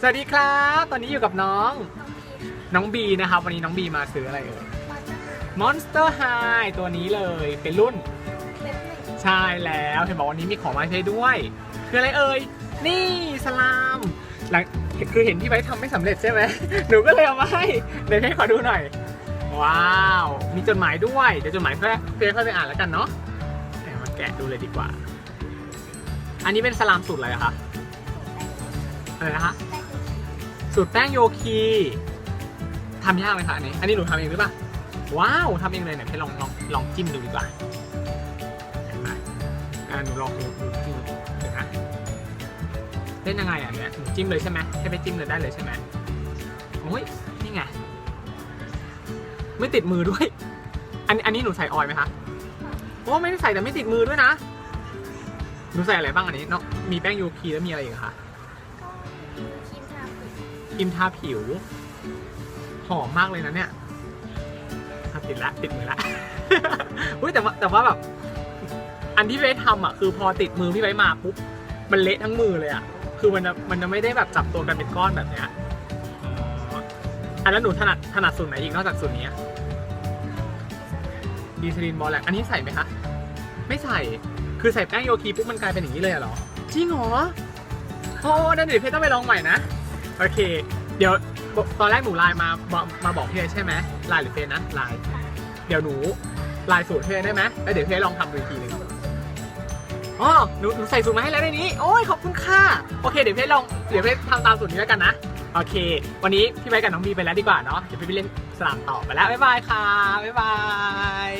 สวัสดีครับ ตอนนี้อยู่กับน้อง น้องบีนะครับ วันนี้น้องบีมาซื้ออะไรเอ่ย Monster High ตัวนี้เลยเป็นรุ่น ใช่แล้วเห็นบอกวันนี้มีของมาให้ด้วย คืออะไรเอ่ย นี่สลามหลังคือเห็นพี่ไว้ทำไม่สำเร็จใช่ไหม หนูก็เลยเอามาให้เดี๋ยวให้ขอดูหน่อย ว้าว มีจดหมายด้วย เดี๋ยวจดหมายเพื่อเพื่อค่อยไปอ่านแล้วกันเนาะเดี๋ยวมาแกะดูเลยดีกว่า อันนี้เป็นสลามสูตรอะไรอะคะอะไรนะคะ สูตรแป้งโยคีทำยากไหมคะอันนี้ อันนี้หนูทำเองหรือเปล่า ว้าวทำเองเลยเนี่ยให้ลองลองลองจิ้มดูดีกว่าเห็นไหมอ่าหนูลองดูดูจิ้มดี๋ยวนะเล่นยังไงอะเนี่ยหนูจิ้มเลยใช่ไหมให้ไปจิ้มเลยได้เลยใช่ไหมโอ้ยนี่ไง ไม่ติดมือด้วย อันอันนี้หนูใส่ออยไหมคะโอ้ไม่ได้ใส่แต่ไม่ติดมือด้วยนะหนูใส่อะไรบ้างอันนี้เนาะมีแป้งโยคีแล้วมีอะไรอีกคะ ครีมทาผิว หอมมากเลยนะเนี่ยติดละติดมือละอุ้ยแต่ว่าแต่ว่าแบบ อันที่พี่ไว้ทำอะคือพอติดมือพี่ไว้มาปุ๊บมันเละทั้งมือเลยอะคือมันมันจะไม่ได้แบบจับตัวกันเป็นก้อนแบบเนี้ยอ๋ออันนั้นหนูถนัดถนัดสูตรไหนอีกนอกจากสูตรนี้ดีซลินบอลแลกอันนี้ใส่ไหมคะ ไม่ใส่คือใส่แป้งโยคีปุ๊บมันกลายเป็นอย่างนี้เลยเหรอจริงเหรอโอ้นั่นเดี๋ยวพี่ต้องไปลองใหม่นะ โอเค เดี๋ยวตอนแรกหนูไลน์มาบอกมาบอกพี่เอใช่ไหมไลน์หรือเฟซนะไลน์เดี๋ยวหนูไลน์สูตรพี่เอได้ไหมแล้วเดี๋ยวพี่เอลองทำดูอีกทีหนึงอ๋อหนูหนูใส่สูตรมาให้แล้วในนี้โอ้ยขอบคุณค่ะโอเคเดี๋ยวพี่เอลองเดี๋ยวพี่เอทำตามสูตรนี้แล้วกันนะโอเค วันนี้พี่ไปกับน้องบีไปแล้วดีกว่าเนาะเดี๋ยวพี่ไปเล่นสลามต่อไปแล้วบ๊ายบายค่ะบ๊ายบาย